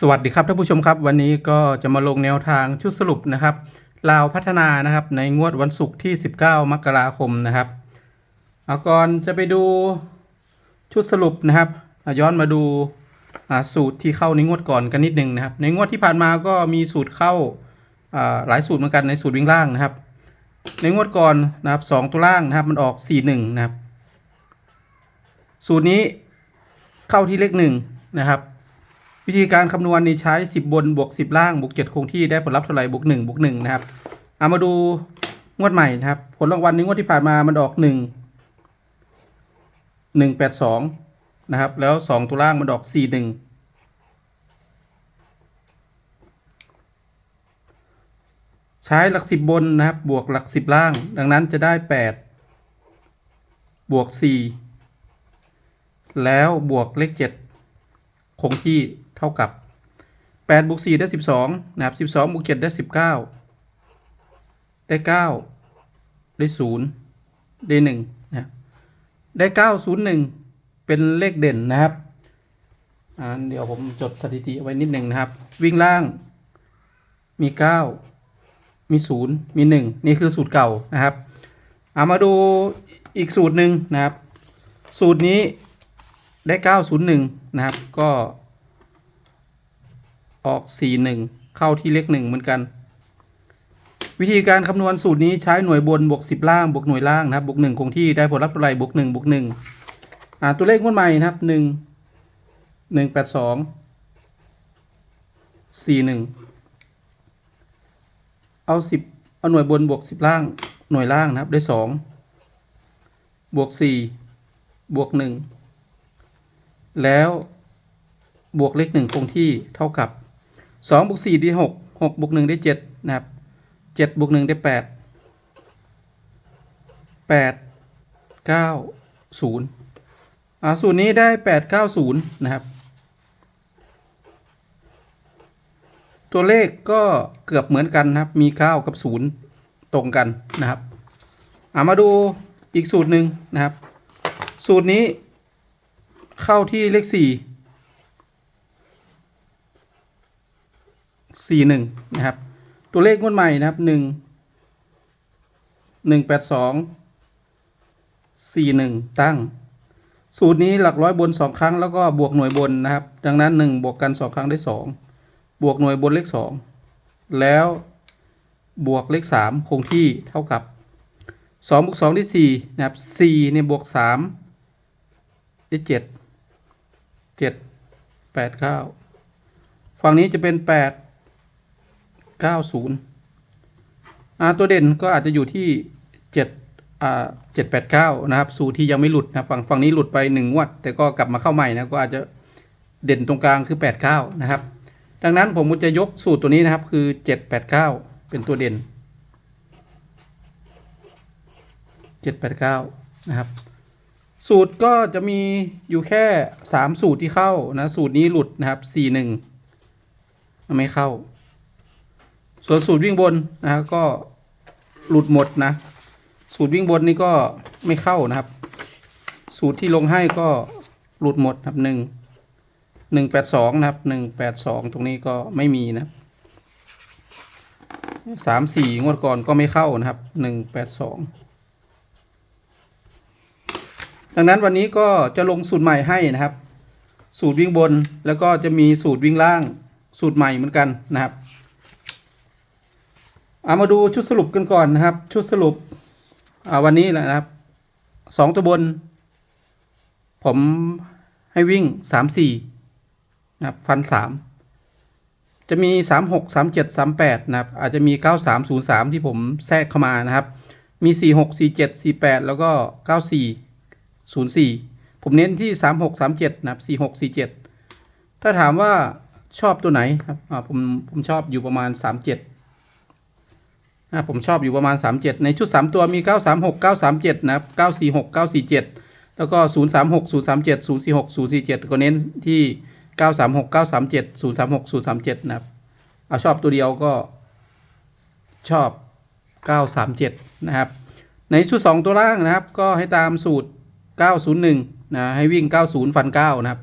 สวัสดีครับท่านผู้ชมครับ วันนี้ก็จะมาลงแนวทางชุดสรุปนะครับลาวพัฒนานะครับในงวดวันศุกร์ที่ 19 มกราคมนะครับเอาก่อนจะไปดูชุดสรุปนะครับ ย้อนมาดูสูตรที่เข้าในงวดก่อนกันนิดนึงนะครับ ในงวดที่ผ่านมาก็มีสูตรเข้าหลายสูตรเหมือนกันในสูตรวิ่งล่างนะครับ ในงวดก่อนนะครับสองตัวล่างนะครับมันออก 4 1 นะครับ สูตรนี้เข้าที่เลขหนึ่งนะครับ วิธีการคำนวณนี่ใช้ 10 บนบวก 10 ล่างบวก7คงที่ได้ผลลัพธ์เท่าไหร่บวก1บวก1นะครับเอามาดูงวดใหม่นะครับ ผลรางวัลในงวดที่ผ่านมามันออก 1 1 8 2 นะครับ แล้ว 2 ตัวล่างมันออก 4 1ใช้หลัก10บนนะครับ บวกหลัก10ล่าง ดังนั้นจะได้8บวก4แล้วบวกเลข7คงที่ เท่ากับ8บวก4ได้ 12 นะครับ 12บวก7ได้ 19 ได้ 9 ได้ 0 ได้ 1 นะครับ ได้ 9 0 1 เป็นเลขเด่นนะครับอ่าเดี๋ยวผมจดสถิติไว้นิดหนึ่งนะครับ วิ่งล่าง มี 9 มี 0 มี 1 นี่คือสูตรเก่านะครับ เอามาดูอีกสูตรหนึ่งนะครับ สูตรนี้ได้ 901 นะครับ ก็ ออก 41 เข้าที่เลข1เหมือนกัน วิธีการคำนวณสูตรนี้ใช้หน่วยบนบวก10 ล่างบวกหน่วยล่างนะครับบวก1คงที่ได้ผลลัพธ์เท่าไหร่บวก1บวก1อ่าตัวเลขงวดใหม่นะครับ 1 182 41 เอา 10 เอาหน่วยบนบวก 10 ล่างหน่วยล่างนะครับได้ 2 บวก 4 บวก 1 แล้วบวกเลขหนึ่งคงที่เท่ากับ สองบวกสี่ได้หกหกบวกหนึ่งได้เจ็ดนะครับเจ็ดบวกหนึ่งได้แปดแปดเก้าศูนย์อ่าสูตรนี้ได้แปดเก้าศูนย์นะครับ ตัวเลขก็เกือบเหมือนกันนะครับ มีเก้ากับศูนย์ตรงกันนะครับอามาดูอีกสูตรหนึ่งนะครับ สูตรนี้เข้าที่เลขสี่ สี่หนึ่งนะครับ ตัวเลขงวดใหม่นะครับหนึ่งหนึ่งแปดสองสี่หนึ่งตั้ง สูตรนี้หลักร้อยบนสองครั้งแล้วก็บวกหน่วยบนนะครับ ดังนั้นหนึ่งบวกกันสองครั้งได้สองบวกหน่วยบนเลขสองแล้วบวกเลขสามคงที่เท่ากับสองบวกสองได้สี่นะครับสี่เนี่ยบวกสามได้เจ็ดเจ็ดแปดเก้าฝั่งนี้จะเป็นแปด 90ตัวเด่นก็อาจจะอยู่ที่7 789นะครับ สูตรที่ยังไม่หลุดนะฝั่งฝั่งนี้หลุดไป1งวดแต่ก็กลับมาเข้าใหม่นะก็อาจจะเด่นตรงกลางคือ89นะครับ ดังนั้นผมจะยกสูตรตัวนี้นะครับคือ789เป็นตัวเด่น789นะครับ สูตรก็จะมีอยู่แค่3สูตรที่เข้านะ สูตรนี้หลุดนะครับ41ไม่เข้า ส่วนสูตรวิ่งบนนะครับก็หลุดหมดนะ สูตรวิ่งบนนี่ก็ไม่เข้านะครับ สูตรที่ลงให้ก็หลุดหมดครับหนึ่งหนึ่งแปดสองนะครับหนึ่งแปดสองตรงนี้ก็ไม่มีนะสามสี่งวดก่อนก็ไม่เข้านะครับหนึ่งแปดสองดังนั้นวันนี้ก็จะลงสูตรใหม่ให้นะครับ สูตรวิ่งบนแล้วก็จะมีสูตรวิ่งล่างสูตรใหม่เหมือนกันนะครับ เอามาดูชุดสรุปกันก่อนนะครับ ชุดสรุปวันนี้แหละนะครับสองตัวบน ผมให้วิ่งสามสี่นะครับฟันสามจะมีสามหกสามเจ็ดสามแปดนะครับ อาจจะมีเก้าสามศูนย์สามที่ผมแทรกเข้ามานะครับ มีสี่หกสี่เจ็ดสี่แปดแล้วก็เก้าสี่ศูนย์สี่ผมเน้นที่สามหกสามเจ็ดนะครับสี่หกสี่เจ็ดถ้าถามว่าชอบตัวไหนครับผมผมชอบอยู่ประมาณสามเจ็ด นะผมชอบอยู่ประมาณ 37 ในชุด 3 ตัวมี 936 937 นะครับ 946 947 แล้วก็ 036 037 046 047 ก็เน้นที่ 936 937 036 037 นะครับเอาชอบตัวเดียวก็ชอบ 937 นะครับ ในชุด 2 ตัวล่างนะครับ ก็ให้ตามสูตร 901 นะ ให้วิ่ง 90 ฟัน 9 นะครับ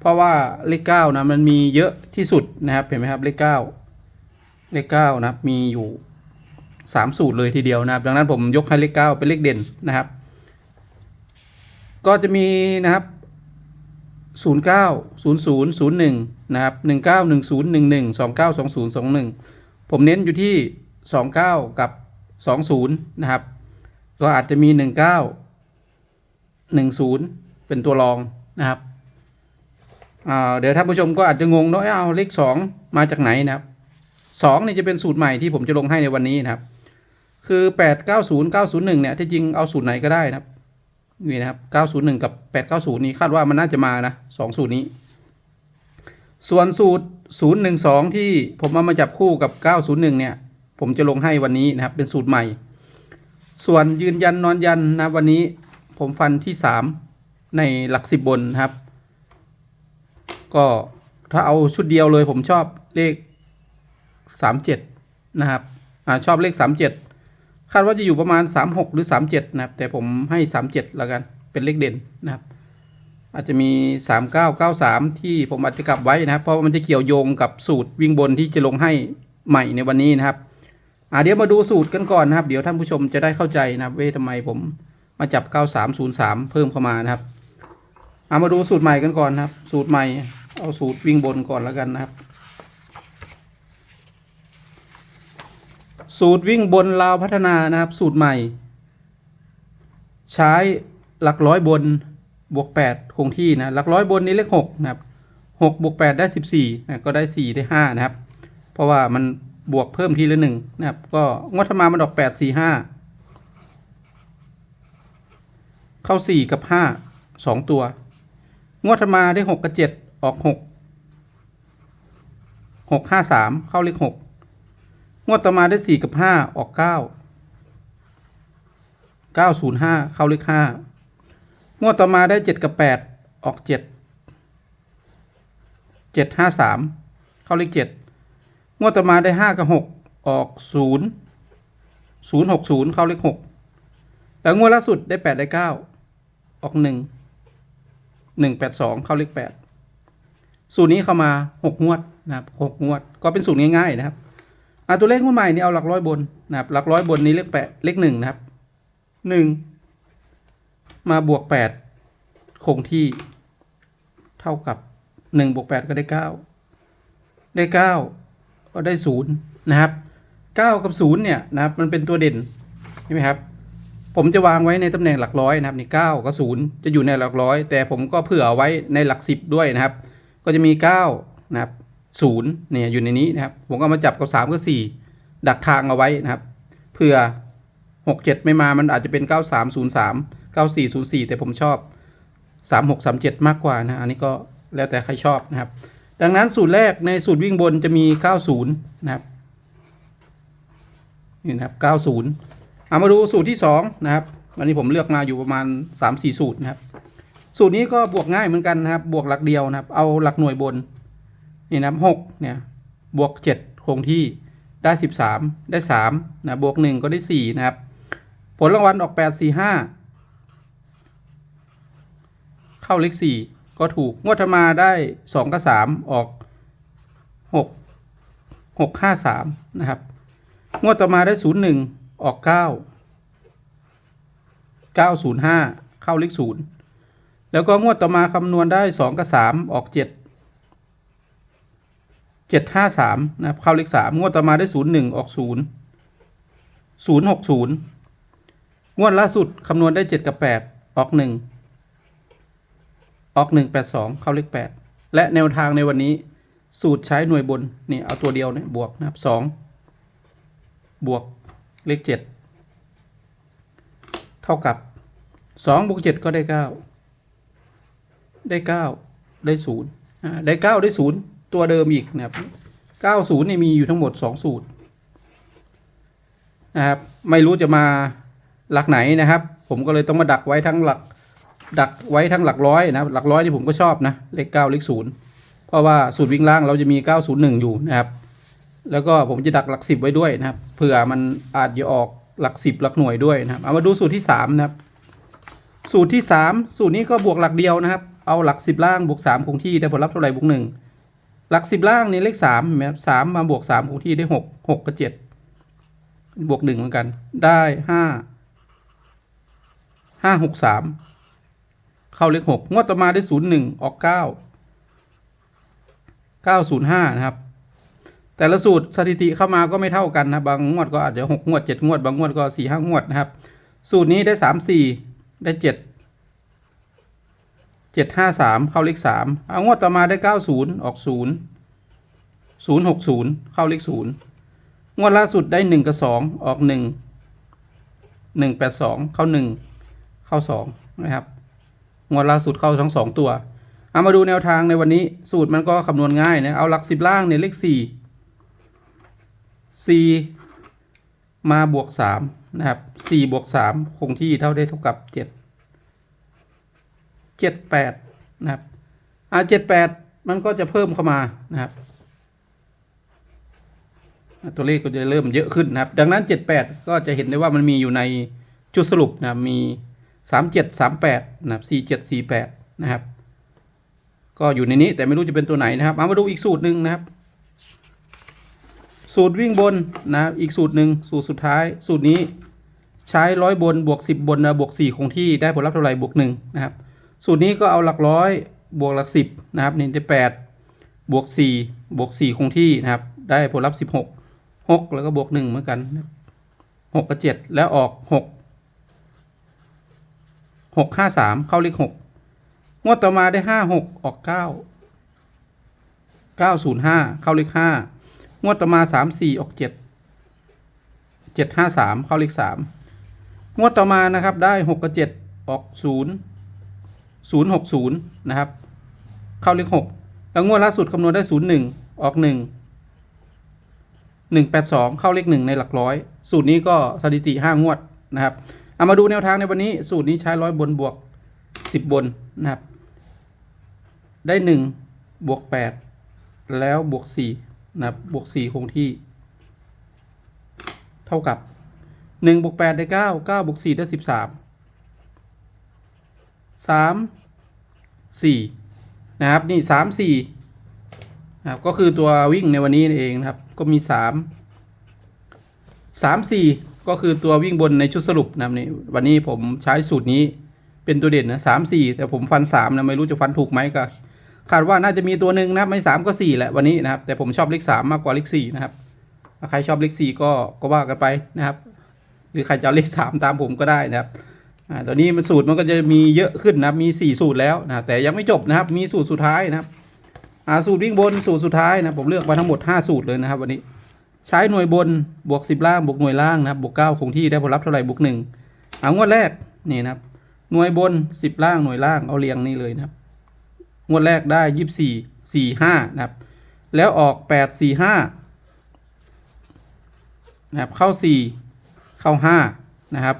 เพราะว่าเลขเก้านะ มันมีเยอะที่สุดนะครับ เห็นไหมครับ เลขเก้าเลขเก้านะครับ มีอยู่ สามสูตรเลยทีเดียวนะครับ ดังนั้นผมยกให้เลขเก้าเป็นเลขเด่นนะครับ ก็จะมีนะครับศูนย์เก้าศูนย์ศูนย์ศูนย์หนึ่งนะครับหนึ่งเก้าหนึ่งศูนย์หนึ่งหนึ่งสองเก้าสองศูนย์สองหนึ่งผมเน้นอยู่ที่สองเก้ากับสองศูนย์นะครับ ก็อาจจะมีหนึ่งเก้าหนึ่งศูนย์เป็นตัวรองนะครับเดี๋ยวท่านผู้ชมก็อาจจะงงเนาะเอาเอาเลขสองมาจากไหนนะครับสองนี่จะเป็นสูตรใหม่ที่ผมจะลงให้ในวันนี้นะครับ คือแปดเก้าศูนย์เก้าศูนย์หนึ่งเนี่ยที่จริงเอาสูตรไหนก็ได้นะครับนี่นะครับเก้าศูนย์หนึ่งกับแปดเก้าศูนย์นี้คาดว่ามันน่าจะมานะสองสูตรนี้ ส่วนสูตรศูนย์หนึ่งสองที่ผมเอามาจับคู่กับเก้าศูนย์หนึ่งเนี่ยผมจะลงให้วันนี้นะครับเป็นสูตรใหม่ ส่วนยืนยันนอนยันนะวันนี้ผมฟันที่สามในหลักสิบบนนะครับ ก็ถ้าเอาชุดเดียวเลยผมชอบเลขสามเจ็ดนะครับอ่าชอบเลขสามเจ็ด คาดว่าจะอยู่ประมาณสามหรือสามเจ็ดนะครับ แต่ผมให้สามเจ็ดแล้วกัน เป็นเลขเด่นนะครับ อาจจะมีสามเก้าเก้าสามที่ผมอาจจะกลับไว้นะครับ เพราะมันจะเกี่ยวโยงกับสูตรวิ่งบนที่จะลงให้ใหม่ในวันนี้นะครับอ่าเดี๋ยวมาดูสูตรกันก่อนนะครับ เดี๋ยวท่านผู้ชมจะได้เข้าใจนะครับว่าทำไมผมมาจับ 9303 เพิ่มเข้ามานะครับเอามาดูสูตรใหม่กันก่อนนะครับ สูตรใหม่เอาสูตรวิ่งบนก่อนแล้วกันนะครับ สูตรวิ่งบนลาวพัฒนานะครับ สูตรใหม่ ใช้หลักร้อยบนบวก 8 คงที่นะหลักร้อยบนนี้เลข6นะครับ6บวก8ได้ 14นะก็ได้ 4 ได้ 5 นะครับ เพราะว่ามันบวกเพิ่มทีละหนึ่งนะครับ ก็งวดธรรมามันออกแปดสี่ห้าเข้าสี่กับห้าสองตัว งวดธรรมาได้หกกับเจ็ดออกหกหกห้าสามเข้าเลขหก งวดต่อมาได้สี่กับห้าออกเก้าเก้าศูนย์ห้าเข้าเลขห้างวดต่อมาได้เจ็ดกับแปดออกเจ็ดเจ็ดห้าสามเข้าเลขเจ็ดงวดต่อมาได้ห้ากับหกออกศูนย์ศูนย์หกศูนย์เข้าเลขหกแล้วงวดล่าสุดได้แปดได้เก้าออกหนึ่งหนึ่งแปดสองเข้าเลขแปดสูตรนี้เข้ามาหกงวดนะครับหกงวด ก็เป็นสูตรง่ายๆนะครับ อะตัวเลขงวดใหม่นี่เอาหลักร้อยบนนะครับหลักร้อยบนนี้เลขแปดเลขหนึ่งนะครับหนึ่งมาบวกแปดคงที่เท่ากับหนึ่งบวกแปดก็ได้เก้าได้เก้าก็ได้ศูนย์นะครับเก้ากับศูนย์เนี่ยนะครับมันเป็นตัวเด่นใช่ไหมครับผมจะวางไว้ในตำแหน่งหลักร้อยนะครับนี่เก้ากับศูนย์จะอยู่ในหลักร้อย แต่ผมก็เผื่อไว้ในหลักสิบด้วยนะครับ ก็จะมีเก้านะครับ ศูนย์เนี่ยอยู่ในนี้นะครับผมก็มาจับกับสามกับสี่ดักทางเอาไว้นะครับเผื่อหกเจ็ดไม่มามันอาจจะเป็นเก้าสามศูนย์สามเก้าสี่ศูนย์สี่แต่ผมชอบสามหกสามเจ็ดมากกว่านะอันนี้ก็แล้วแต่ใครชอบนะครับ ดังนั้นสูตรแรกในสูตรวิ่งบนจะมี90นะครับนี่นะครับ90เอามาดูสูตรที่2นะครับวันนี้ผมเลือกมาอยู่ประมาณ3-4สูตรนะครับ สูตรนี้ก็บวกง่ายเหมือนกันนะครับ บวกหลักเดียวนะครับ เอาหลักหน่วยบน นี่นะครับ6เนี่ยบวก 7 คงที่ได้ 13 ได้3นะบวก 1 ก็ได้ 4 นะครับ ผลรางวัลออก 8 4 5 เข้าเลข4ก็ถูก งวดธรรมาได้สองกับสามออกหกหกห้าสามนะครับ งวดต่อมาได้ศูนย์หนึ่งออกเก้าเก้าศูนย์ห้าเข้าเลขศูนย์แล้วก็งวดต่อมาคำนวณได้สองกับสามออกเจ็ด เจ็ดห้าสามนะครับเข้าเลขสามงวดต่อมาได้ศูนย์หนึ่งออกศูนย์ศูนย์หกศูนย์งวดล่าสุดคำนวณได้เจ็ดกับแปดออกหนึ่งออกหนึ่งแปดสองเข้าเลขแปดและแนวทางในวันนี้สูตรใช้หน่วยบนนี่เอาตัวเดียวเนี่ยบวกนะครับสองบวกเลขเจ็ดเท่ากับสองบวกเจ็ดก็ได้เก้าได้เก้าได้ศูนย์ได้เก้าได้ศูนย์ ตัวเดิมอีกนะครับเก้าศูนย์นี่มีอยู่ทั้งหมดสองสูตรนะครับ ไม่รู้จะมาหลักไหนนะครับ ผมก็เลยต้องมาดักไว้ทั้งหลักดักไว้ทั้งหลักร้อยนะหลักร้อยที่ผมก็ชอบนะเลขเก้าเลขศูนย์เพราะว่าสูตรวิ่งล่างเราจะมี 901 อยู่นะครับ แล้วก็ผมจะดักหลักสิบไว้ด้วยนะครับเผื่อมันอาจจะออกหลักสิบหลักหน่วยด้วยนะครับเอามาดูสูตรที่3นะครับสูตรที่ 3 สูตรนี้ก็บวกหลักเดียวนะครับ เอาหลักสิบล่างบวกสามคงที่ได้ผลลัพธ์เท่าไหร่บวกหนึ่ง หลักสิบล่างนี่เลขสามเห็นไหมครับสามมาบวกสามคงที่ได้หกหกกับเจ็ดบวกหนึ่งเหมือนกัน ได้ห้าห้าหกสามเข้าเลขหกงวดต่อมาได้ศูนย์หนึ่งออกเก้าเก้าศูนย์ห้านะครับ แต่ละสูตรสถิติเข้ามาก็ไม่เท่ากันนะบางงวดก็อาจจะหกงวดเจ็ดงวด บางงวดก็สี่ห้างวดนะครับ สูตรนี้ได้สามสี่ได้เจ็ด เจ็ดห้าสามเข้าเลขสามเอางวดต่อมาได้เก้าศูนย์ออกศูนย์ศูนย์หกศูนย์เข้าเลขศูนย์งวดล่าสุดได้หนึ่งกับสองออกหนึ่งหนึ่งแปดสองเข้าหนึ่งเข้าสองนะครับ งวดล่าสุดเข้าทั้งสองตัว เอามาดูแนวทางในวันนี้สูตรมันก็คำนวณง่ายนะ เอาหลักสิบล่างเนี่ยเลขสี่สี่มาบวกสามนะครับสี่บวกสามคงที่เท่าได้เท่ากับเจ็ด เจ็ดแปดนะครับอ่าเจ็ดแปดมันก็จะเพิ่มเข้ามานะครับ ตัวเลขก็จะเริ่มเยอะขึ้นนะครับ ดังนั้นเจ็ดแปดก็จะเห็นได้ว่ามันมีอยู่ในจุดสรุปนะมีสามเจ็ดสามแปดนะครับสี่เจ็ดสี่แปดนะครับ ก็อยู่ในนี้แต่ไม่รู้จะเป็นตัวไหนนะครับเอามาดูอีกสูตรหนึ่งนะครับ สูตรวิ่งบนนะอีกสูตรหนึ่งสูตรสุดท้ายสูตรนี้ใช้ร้อยบนบวกสิบบนนะบวกสี่คงที่ได้ผลลัพธ์เท่าไหร่บวกหนึ่งนะครับ สูตรนี้ก็เอาหลักร้อยบวกหลักสิบนะครับนี่ได้แปดบวกสี่บวกสี่คงที่นะครับ ได้ผลลัพธ์สิบหกหกแล้วก็บวกหนึ่งเหมือนกันหกกับเจ็ดแล้วออกหกหกห้าสามเข้าเลขหกงวดต่อมาได้ห้าหกออกเก้าเก้าศูนย์ห้าเข้าเลขห้างวดต่อมาสามสี่ออกเจ็ดเจ็ดห้าสามเข้าเลขสามงวดต่อมานะครับได้หกกับเจ็ดออกศูนย์ ศูนย์หกศูนย์นะครับ เข้าเลขหกแล้วงวดล่าสุดคำนวณได้ศูนย์หนึ่งออกหนึ่งหนึ่งแปดสองเข้าเลขหนึ่งในหลักร้อย สูตรนี้ก็สถิติห้างวดนะครับเอามาดูแนวทางในวันนี้สูตรนี้ใช้ร้อยบนบวกสิบบนนะครับ ได้หนึ่งบวกแปดแล้วบวกสี่นะครับ บวกสี่คงที่ เท่ากับหนึ่งบวกแปดได้เก้าเก้าบวกสี่ได้สิบ สามสี่นะครับนี่สามสี่นะครับก็คือตัววิ่งในวันนี้เองนะครับ ก็มีสามสามสี่ก็คือตัววิ่งบนในชุดสรุปนะครับนี่วันนี้ผมใช้สูตรนี้เป็นตัวเด่นนะสามสี่แต่ผมฟันสามนะไม่รู้จะฟันถูกไหมก็คาดว่าน่าจะมีตัวหนึ่งนะครับไม่สามก็สี่แหละวันนี้นะครับ แต่ผมชอบเลขสามมากกว่าเลขสี่นะครับใครชอบเลขสี่ก็ก็ว่ากันไปนะครับ หรือใครจะเอาเลขสามตามผมก็ได้นะครับ อ่าตอนนี้มันสูตรมันก็จะมีเยอะขึ้นนะมีสี่สูตรแล้วนะแต่ยังไม่จบนะครับ มีสูตรสุดท้ายนะครับอ่าสูตรวิ่งบนสูตรสุดท้ายนะผมเลือกมาทั้งหมดห้าสูตรเลยนะครับวันนี้ใช้หน่วยบนบวกสิบล่างบวกหน่วยล่างนะครับบวกเก้าคงที่ได้ผลลัพธ์เท่าไหร่บวกหนึ่งเอางวดแรกนี่นะครับหน่วยบนสิบล่างหน่วยล่างเอาเรียงนี่เลยนะครับงวดแรกได้ยี่สิบสี่สี่ห้านะครับแล้วออกแปดสี่ห้านะครับเข้าสี่เข้าห้านะครับ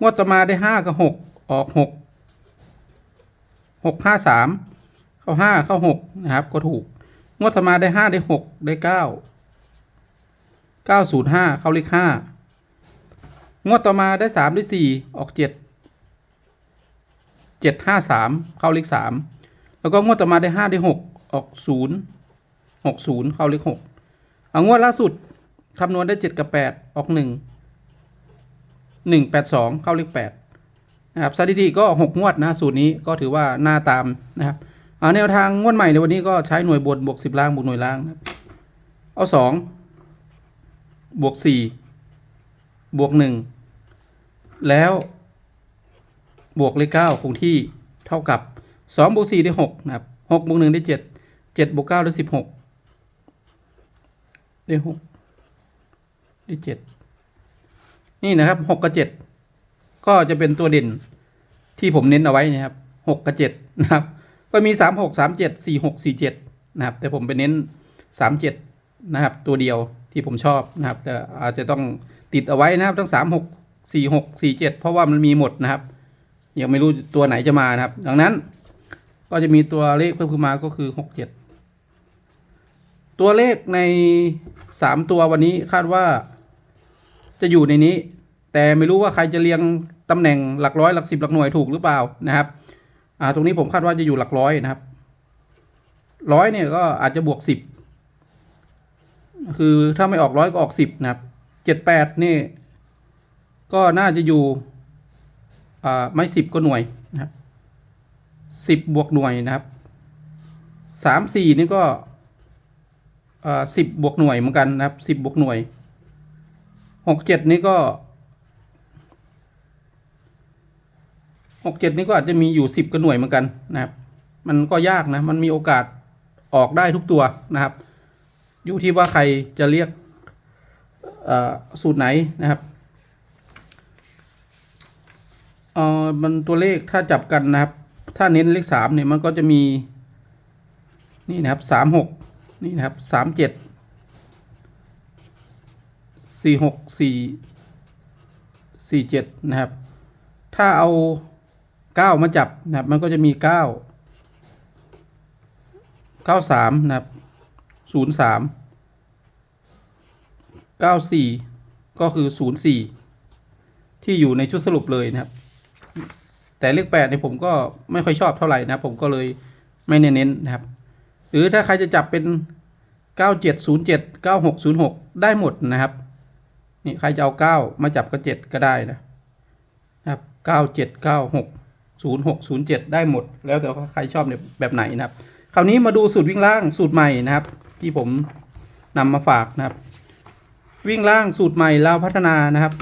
งวดต่อมาได้ห้ากับหกออกหกหกห้าสามเข้าห้าเข้าหกนะครับ ก็ถูก งวดต่อมาได้ห้าได้หกได้เก้าเก้าศูนย์ห้าเข้าเลขห้างวดต่อมาได้สามได้สี่ออกเจ็ดเจ็ดห้าสามเข้าเลขสามแล้วก็งวดต่อมาได้ห้าได้หกออกศูนย์หกศูนย์เข้าเลขหกเอางวดล่าสุดคำนวณได้เจ็ดกับแปดออกหนึ่ง หนึ่งแปดสองเข้าเลขแปดนะครับสถิติก็หกงวดนะสูตรนี้ก็ถือว่าหน้าตามนะครับเอาแนวทางงวดใหม่ในวันนี้ก็ใช้หน่วยบนบวกสิบล่างบวกหน่วยล่างนะเอาสองบวกสี่บวกหนึ่งแล้วบวกเลขเก้าคงที่เท่ากับสองบวกสี่ได้หกนะครับหกบวกหนึ่งได้เจ็ดเจ็ดบวกเก้าได้สิบหกได้หกได้เจ็ด นี่นะครับหกกับเจ็ดก็จะเป็นตัวเด่นที่ผมเน้นเอาไว้นะครับหกกับเจ็ดนะครับ ก็มีสามหกสามเจ็ดสี่หกสี่เจ็ดนะครับ แต่ผมไปเน้นสามเจ็ดนะครับ ตัวเดียวที่ผมชอบนะครับแต่อาจจะต้องติดเอาไว้นะครับ ทั้งสามหกสี่หกสี่เจ็ดเพราะว่ามันมีหมดนะครับ ยังไม่รู้ตัวไหนจะมานะครับ ดังนั้นก็จะมีตัวเลขเพิ่มขึ้นมาก็คือหกเจ็ดตัวเลขในสามตัววันนี้คาดว่า จะอยู่ในนี้ แต่ไม่รู้ว่าใครจะเรียงตำแหน่งหลักร้อยหลักสิบหลักหน่วยถูกหรือเปล่านะครับอ่าตรงนี้ผมคาดว่าจะอยู่หลักร้อยนะครับร้อยเนี่ยก็อาจจะบวกสิบคือถ้าไม่ออกร้อยก็ออกสิบนะครับเจ็ดแปดนี่ ก็น่าจะอยู่อ่าไม่สิบก็หน่วยนะครับสิบบวกหน่วยนะครับสามสี่นี่ก็อ่าสิบบวกหน่วยเหมือนกันนะครับสิบบวกหน่วย หกเจ็ดนี่ก็หกเจ็ดนี่ก็อาจจะมีอยู่สิบกระหน่วยเหมือนกันนะครับ มันก็ยากนะ มันมีโอกาสออกได้ทุกตัวนะครับ อยู่ที่ว่าใครจะเรียกสูตรไหนนะครับเออมันตัวเลขถ้าจับกันนะครับ ถ้าเน้นเลขสามเนี่ยมันก็จะมีนี่นะครับสามหกนี่นะครับสามเจ็ด สี่หกสี่สี่เจ็ดนะครับ ถ้าเอาเก้ามาจับนะครับ มันก็จะมีเก้าเก้าสามนะครับศูนย์สามเก้าสี่ก็คือศูนย์สี่ที่อยู่ในชุดสรุปเลยนะครับ แต่เลขแปดเนี่ยผมก็ไม่ค่อยชอบเท่าไหร่นะผมก็เลยไม่เน้นๆนะครับ หรือถ้าใครจะจับเป็นเก้าเจ็ดศูนย์เจ็ดเก้าหกศูนย์หกได้หมดนะครับ นี่ใครจะเอาเก้ามาจับก็เจ็ดก็ได้นะครับเก้าเจ็ดเก้าหกศูนย์หกศูนย์เจ็ดได้หมด แล้วแต่ว่าใครชอบในแบบไหนนะครับ คราวนี้มาดูสูตรวิ่งล่างสูตรใหม่นะครับ ที่ผมนำมาฝากนะครับ วิ่งล่างสูตรใหม่เราพัฒนานะครับ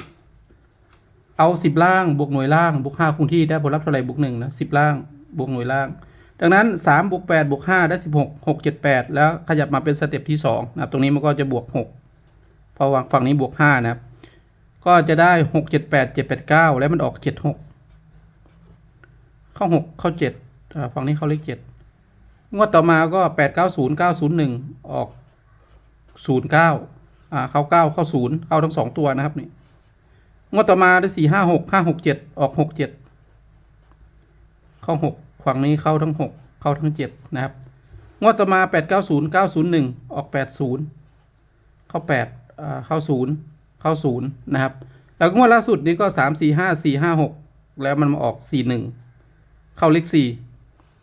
เอาสิบล่างบวกหน่วยล่างบวกห้าคงที่ได้ผลลัพธ์เท่าไหร่บวกหนึ่งนะสิบล่างบวกหน่วยล่างดังนั้นสามบวกแปดบวกห้าได้สิบหกหกเจ็ดแปดแล้วขยับมาเป็นสเต็ปที่สองนะครับ ตรงนี้มันก็จะบวกหก พราะว่าฝั่งนี้บวกห้านะครับ ก็จะได้หกเจ็ดแปดเจ็ดแปดเก้าแล้วมันออกเจ็ดหกเข้าหกเข้าเจ็ดฝั่งนี้เข้าเลขเจ็ดงวดต่อมาก็แปดเก้าศูนย์เก้าศูนย์หนึ่งออกศูนย์เก้าอ่าเข้าเก้าเข้าศูนย์เข้าทั้งสองตัวนะครับนี่งวดต่อมาได้สี่ห้าหกห้าหกเจ็ดออกหกเจ็ดเข้าหกฝั่งนี้เข้าทั้งหกเข้าทั้งเจ็ดนะครับ งวดต่อมาแปดเก้าศูนย์เก้าศูนย์หนึ่งออกแปดศูนย์เข้าแปด เข้าศูนย์เข้าศูนย์นะครับ แล้วงวดล่าสุดนี้ก็สามสี่ห้าสี่ห้าหกแล้วมันมาออกสี่หนึ่งเข้าเลขสี่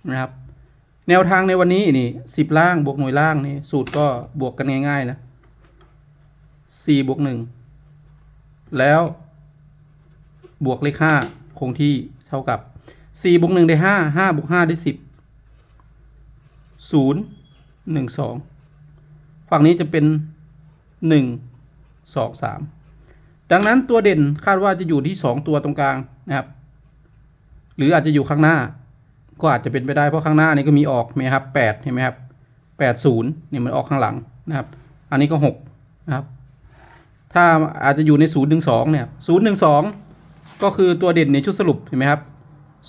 นะครับ แนวทางในวันนี้นี่สิบล่างบวกหน่วยล่างนี่สูตรก็บวกกันง่ายๆนะสี่บวกหนึ่งแล้วบวกเลขห้าคงที่เท่ากับสี่บวกหนึ่งได้ห้าห้าบวกห้าได้สิบศูนย์หนึ่งสองฝั่งนี้จะเป็น หนึ่งสองสามดังนั้นตัวเด่นคาดว่าจะอยู่ที่สองตัวตรงกลางนะครับ หรืออาจจะอยู่ข้างหน้า ก็อาจจะเป็นไปได้เพราะข้างหน้านี่ก็มีออกไหมครับแปดเห็นไหมครับแปดศูนย์เนี่ยมันออกข้างหลังนะครับ อันนี้ก็หกนะครับ ถ้าอาจจะอยู่ในศูนย์หนึ่งสองเนี่ยศูนย์หนึ่งสองก็คือตัวเด่นในชุดสรุปเห็นไหมครับ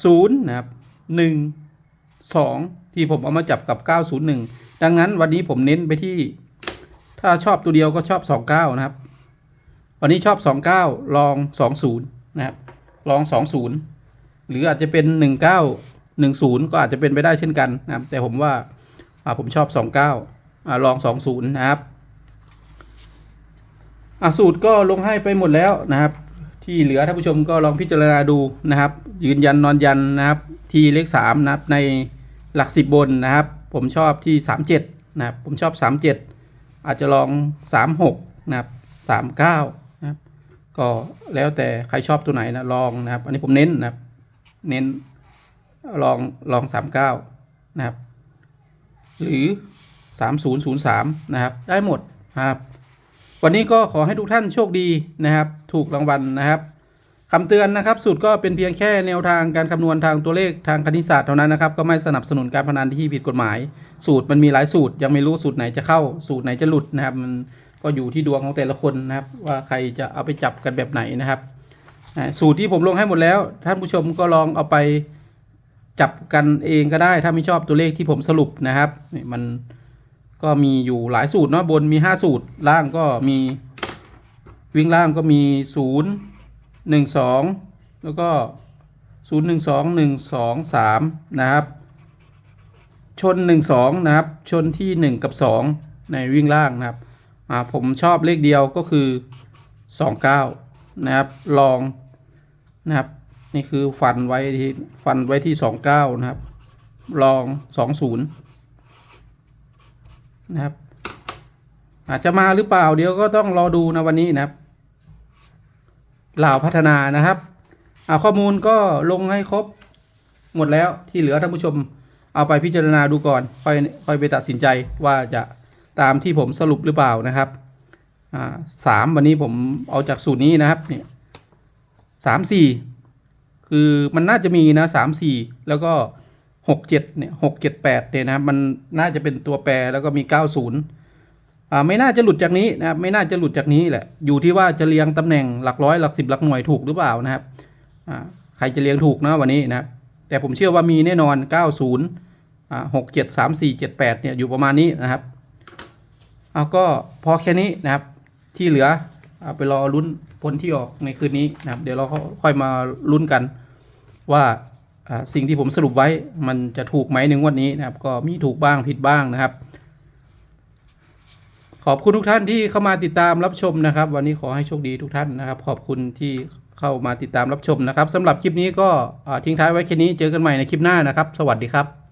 ศูนย์นะครับหนึ่งสองที่ผมเอามาจับกับเก้าศูนย์หนึ่งดังนั้นวันนี้ผมเน้นไปที่ ถ้าชอบตัวเดียวก็ชอบสองเก้านะครับ วันนี้ชอบสองเก้าลองสองศูนย์นะครับ ลองสองศูนย์หรืออาจจะเป็นหนึ่งเก้าหนึ่งศูนย์ก็อาจจะเป็นไปได้เช่นกันนะครับ แต่ผมว่าผมชอบสองเก้าอ่าลองสองศูนย์นะครับสูตรก็ลงให้ไปหมดแล้วนะครับ ที่เหลือท่านผู้ชมก็ลองพิจารณาดูนะครับ ยืนยันนอนยันนะครับ ที่เลขสามนะครับในหลักสิบบนนะครับ ผมชอบที่สามเจ็ดนะครับ ผมชอบสามเจ็ด อาจจะลองสามหกนะครับสามเก้านะครับ ก็แล้วแต่ใครชอบตัวไหนนะลองนะครับ อันนี้ผมเน้นนะครับ เน้นลองลองสามเก้านะครับ หรือสามศูนย์ศูนย์สามนะครับ ได้หมดนะครับ วันนี้ก็ขอให้ทุกท่านโชคดีนะครับ ถูกรางวัลนะครับ คำเตือนนะครับสูตรก็เป็นเพียงแค่แนวทางการคำนวณทางตัวเลขทางคณิตศาสตร์เท่านั้นนะครับก็ไม่สนับสนุนการพนันที่ผิดกฎหมาย สูตรมันมีหลายสูตร ยังไม่รู้สูตรไหนจะเข้า สูตรไหนจะหลุดนะครับ มันก็อยู่ที่ดวงของแต่ละคนนะครับ ว่าใครจะเอาไปจับกันแบบไหนนะครับสูตรที่ผมลงให้หมดแล้ว ท่านผู้ชมก็ลองเอาไปจับกันเองก็ได้ ถ้าไม่ชอบตัวเลขที่ผมสรุปนะครับนี่มันก็มีอยู่หลายสูตรเนาะบนมีห้าสูตรล่างก็มีวิ่งล่างก็มีศู นย์หนึ่งสองแล้วก็ศูนย์หนึ่งสองหนึ่งสองสามนะครับ ชนหนึ่งสองนะครับ ชนที่หนึ่งกับสองในวิ่งล่างนะครับอ่าผมชอบเลขเดียวก็คือสองเก้านะครับ ลองนะครับ นี่คือฟันไว้ที่ฟันไว้ที่สองเก้านะครับ ลองสองศูนย์นะครับอาจจะมาหรือเปล่าเดี๋ยวก็ต้องรอดูนะวันนี้นะครับ ลาวพัฒนานะครับเอาข้อมูลก็ลงให้ครบหมดแล้วที่เหลือท่านผู้ชมเอาไปพิจารณาดูก่อนค่อยค่อยไปตัดสินใจว่าจะตามที่ผมสรุปหรือเปล่านะครับอ่าสามวันนี้ผมเอาจากสูตรนี้นะครับเนี่ยสามสี่คือมันน่าจะมีนะสามสี่แล้วก็หกเจ็ดเนี่ยหกเจ็ดแปดเนี่ยนะครับมันน่าจะเป็นตัวแปรแล้วก็มีเก้าศูนย์ ไม่น่าจะหลุดจากนี้นะครับไม่น่าจะหลุดจากนี้แหละอยู่ที่ว่าจะเรียงตำแหน่งหลักร้อยหลักสิบหลักหน่วยถูกหรือเปล่านะครับใครจะเรียงถูกนะวันนี้นะครับแต่ผมเชื่อว่ามีแน่นอนเก้าศูนย์อ่าหกเนี่ยอยู่ประมาณนี้นะครับเอาก็พอแค่นี้นะครับที่เหลือเอาไปรอลุ้นผลที่ออกในคืนนี้นะครับ เดี๋ยวเราค่อยมาลุ้นกันว่าอ่าสิ่งที่ผมสรุปไว้มันจะถูกไหมในงวดนี้นะครับ ก็มีถูกบ้างผิดบ้างนะครับ ขอบคุณทุกท่านที่เข้ามาติดตามรับชมนะครับ วันนี้ขอให้โชคดีทุกท่านนะครับ ขอบคุณที่เข้ามาติดตามรับชมนะครับสำหรับคลิปนี้ก็ทิ้งท้ายไว้แค่นี้เจอกันใหม่ในคลิปหน้านะครับ สวัสดีครับ